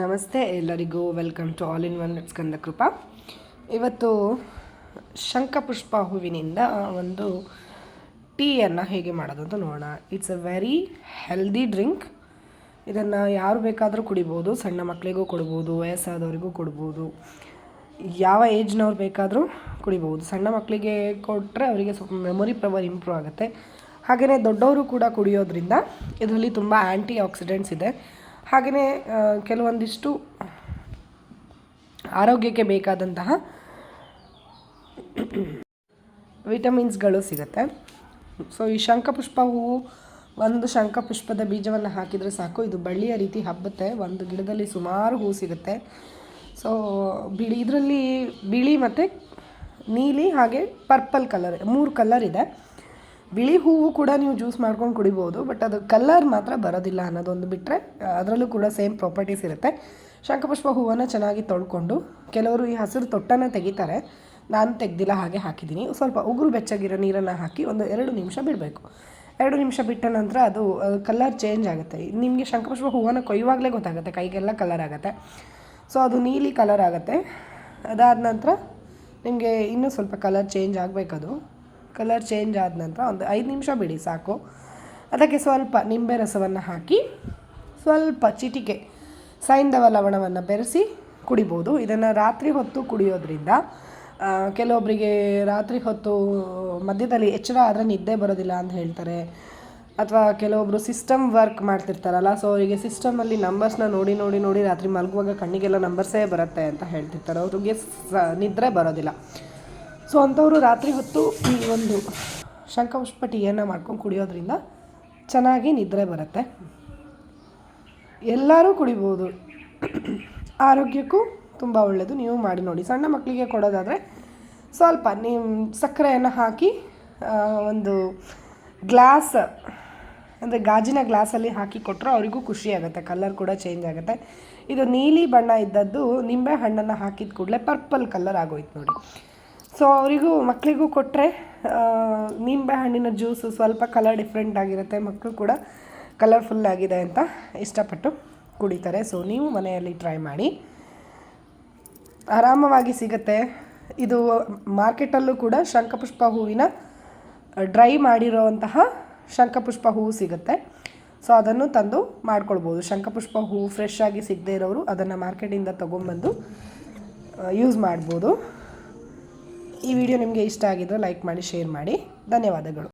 ನಮಸ್ತೆ, ಎಲ್ಲರಿಗೂ welcome to all in one Skanda Krupa ಇವತ್ತು ಶಂಖಪುಷ್ಪ ಹೂವಿನಿಂದ ಒಂದು ಟೀಯನ್ನು ಹೇಗೆ ಮಾಡೋದು ಅಂತ ನೋಡೋಣ. It's a very healthy drink ಇದನ್ನು ಯಾರು ಬೇಕಾದರೂ ಕುಡಿಬೋದು, ಸಣ್ಣ ಮಕ್ಕಳಿಗೂ ಕೊಡ್ಬೋದು, ವಯಸ್ಸಾದವರಿಗೂ ಕೊಡ್ಬೋದು. ಯಾವ ಏಜ್ನವ್ರು ಬೇಕಾದರೂ ಕುಡಿಬೋದು. ಸಣ್ಣ ಮಕ್ಕಳಿಗೆ ಕೊಟ್ಟರೆ ಅವರಿಗೆ ಸ್ವಲ್ಪ ಮೆಮೊರಿ ಪವರ್ ಇಂಪ್ರೂವ್ ಆಗುತ್ತೆ. ಹಾಗೆಯೇ ದೊಡ್ಡವರು ಕೂಡ ಕುಡಿಯೋದ್ರಿಂದ ಇದರಲ್ಲಿ ತುಂಬ ಆ್ಯಂಟಿ ಆಕ್ಸಿಡೆಂಟ್ಸ್ ಇದೆ. ಹಾಗೆಯೇ ಕೆಲವೊಂದಿಷ್ಟು ಆರೋಗ್ಯಕ್ಕೆ ಬೇಕಾದಂತಹ ವಿಟಮಿನ್ಸ್ಗಳು ಸಿಗುತ್ತೆ. ಸೊ, ಈ ಶಂಖಪುಷ್ಪ ಹೂವು, ಒಂದು ಶಂಖಪುಷ್ಪದ ಬೀಜವನ್ನು ಹಾಕಿದರೆ ಸಾಕು. ಇದು ಬಳ್ಳಿಯ ರೀತಿ ಹಬ್ಬುತ್ತೆ. ಒಂದು ಗಿಡದಲ್ಲಿ ಸುಮಾರು ಹೂ ಸಿಗುತ್ತೆ. ಸೊ, ಬಿಳಿ, ಇದರಲ್ಲಿ ಬಿಳಿ ಮತ್ತು ನೀಲಿ ಹಾಗೆ ಪರ್ಪಲ್ ಕಲರ್, ಮೂರು ಕಲರ್ ಇದೆ. ಬಿಳಿ ಹೂವು ಕೂಡ ನೀವು ಜ್ಯೂಸ್ ಮಾಡ್ಕೊಂಡು ಕುಡಿಬೋದು, ಬಟ್ ಅದು ಕಲರ್ ಮಾತ್ರ ಬರೋದಿಲ್ಲ ಅನ್ನೋದೊಂದು ಬಿಟ್ಟರೆ ಅದರಲ್ಲೂ ಕೂಡ ಸೇಮ್ ಪ್ರಾಪರ್ಟೀಸ್ ಇರುತ್ತೆ. ಶಂಖಪುಷ್ಪ ಹೂವನ್ನು ಚೆನ್ನಾಗಿ ತೊಳ್ಕೊಂಡು, ಕೆಲವರು ಈ ಹಸಿರು ತೊಟ್ಟನ್ನು ತೆಗಿತಾರೆ. ನಾನು ತೆಗ್ದಿಲ್ಲ, ಹಾಗೆ ಹಾಕಿದ್ದೀನಿ. ಸ್ವಲ್ಪ ಉಗುರು ಬೆಚ್ಚಗಿರೋ ನೀರನ್ನು ಹಾಕಿ ಒಂದು ಎರಡು ನಿಮಿಷ ಬಿಡಬೇಕು. ಎರಡು ನಿಮಿಷ ಬಿಟ್ಟ ನಂತರ ಅದು ಕಲರ್ ಚೇಂಜ್ ಆಗುತ್ತೆ. ನಿಮಗೆ ಶಂಖಪುಷ್ಪ ಹೂವನ್ನು ಕೊಯ್ಯುವಾಗಲೇ ಗೊತ್ತಾಗುತ್ತೆ, ಕೈಗೆಲ್ಲ ಕಲರ್ ಆಗುತ್ತೆ. ಸೊ ಅದು ನೀಲಿ ಕಲರ್ ಆಗುತ್ತೆ. ಅದಾದ ನಂತರ ನಿಮಗೆ ಇನ್ನೂ ಸ್ವಲ್ಪ ಕಲರ್ ಚೇಂಜ್ ಆಗಬೇಕದು. ಕಲರ್ ಚೇಂಜ್ ಆದ ನಂತರ ಒಂದು ಐದು ನಿಮಿಷ ಬಿಡಿ ಸಾಕು. ಅದಕ್ಕೆ ಸ್ವಲ್ಪ ನಿಂಬೆ ರಸವನ್ನು ಹಾಕಿ ಸ್ವಲ್ಪ ಚಿಟಿಕೆ ಸೈಂಧವ ಲವಣವನ್ನು ಬೆರೆಸಿ ಕುಡಿಬೋದು. ಇದನ್ನು ರಾತ್ರಿ ಹೊತ್ತು ಕುಡಿಯೋದ್ರಿಂದ ಕೆಲವೊಬ್ಬರಿಗೆ ರಾತ್ರಿ ಹೊತ್ತು ಮಧ್ಯದಲ್ಲಿ ಎಚ್ಚರ ಆದರೆ ನಿದ್ದೆ ಬರೋದಿಲ್ಲ ಅಂತ ಹೇಳ್ತಾರೆ. ಅಥವಾ ಕೆಲವೊಬ್ಬರು ಸಿಸ್ಟಮ್ ವರ್ಕ್ ಮಾಡ್ತಿರ್ತಾರಲ್ಲ, ಸೊ ಅವರಿಗೆ ಸಿಸ್ಟಮಲ್ಲಿ ನಂಬರ್ಸ್ನ ನೋಡಿ ನೋಡಿ ನೋಡಿ ರಾತ್ರಿ ಮಲಗುವಾಗ ಕಣ್ಣಿಗೆಲ್ಲ ನಂಬರ್ಸೇ ಬರುತ್ತೆ ಅಂತ ಹೇಳ್ತಿರ್ತಾರೆ. ಅವ್ರಿಗೆ ನಿದ್ರೆ ಬರೋದಿಲ್ಲ. ಸೊ ಅಂಥವರು ರಾತ್ರಿ ಹೊತ್ತು ಈ ಒಂದು ಶಂಖಪುಷ್ಪ ಮಾಡ್ಕೊಂಡು ಕುಡಿಯೋದ್ರಿಂದ ಚೆನ್ನಾಗಿ ನಿದ್ರೆ ಬರುತ್ತೆ. ಎಲ್ಲರೂ ಕುಡಿಬೋದು. ಆರೋಗ್ಯಕ್ಕೂ ತುಂಬ ಒಳ್ಳೆಯದು ನೀವು ಮಾಡಿ ನೋಡಿ. ಸಣ್ಣ ಮಕ್ಕಳಿಗೆ ಕೊಡೋದಾದರೆ ಸ್ವಲ್ಪ ನಿಮ್ಮ ಸಕ್ಕರೆಯನ್ನು ಹಾಕಿ ಒಂದು ಗ್ಲಾಸ್, ಅಂದರೆ ಗಾಜಿನ ಗ್ಲಾಸಲ್ಲಿ ಹಾಕಿ ಕೊಟ್ಟರು ಅವರಿಗೂ ಖುಷಿ ಆಗುತ್ತೆ. ಕಲರ್ ಕೂಡ ಚೇಂಜ್ ಆಗುತ್ತೆ. ಇದು ನೀಲಿ ಬಣ್ಣ ಇದ್ದದ್ದು ನಿಂಬೆ ಹಣ್ಣನ್ನು ಹಾಕಿದ ಕೂಡಲೇ ಪರ್ಪಲ್ ಕಲರ್ ಆಗೋಯ್ತು ನೋಡಿ. ಸೊ ಅವರಿಗೂ ಮಕ್ಕಳಿಗೂ ಕೊಟ್ಟರೆ ನಿಂಬೆ ಹಣ್ಣಿನ ಜ್ಯೂಸು ಸ್ವಲ್ಪ ಕಲರ್ ಡಿಫ್ರೆಂಟ್ ಆಗಿರುತ್ತೆ ಮಕ್ಕಳು ಕೂಡ ಕಲರ್ಫುಲ್ ಆಗಿದೆ ಅಂತ ಇಷ್ಟಪಟ್ಟು ಕುಡಿತಾರೆ. ಸೊ ನೀವು ಮನೆಯಲ್ಲಿ ಟ್ರೈ ಮಾಡಿ. ಆರಾಮವಾಗಿ ಸಿಗುತ್ತೆ. ಇದು ಮಾರ್ಕೆಟಲ್ಲೂ ಕೂಡ ಶಂಖಪುಷ್ಪ ಹೂವಿನ ಡ್ರೈ ಮಾಡಿರೋವಂತಹ ಶಂಖಪುಷ್ಪ ಹೂವು ಸಿಗುತ್ತೆ. ಸೊ ಅದನ್ನು ತಂದು ಮಾಡ್ಕೊಳ್ಬೋದು. ಶಂಖಪುಷ್ಪ ಹೂವು ಫ್ರೆಶ್ ಆಗಿ ಸಿಗದೇ ಇರೋರು ಅದನ್ನು ಮಾರ್ಕೆಟಿಂದ ತೊಗೊಂಬಂದು ಯೂಸ್ ಮಾಡ್ಬೋದು. ಈ ವಿಡಿಯೋ ನಿಮಗೆ ಇಷ್ಟ ಆಗಿದ್ದರೆ ಲೈಕ್ ಮಾಡಿ ಶೇರ್ ಮಾಡಿ. ಧನ್ಯವಾದಗಳು.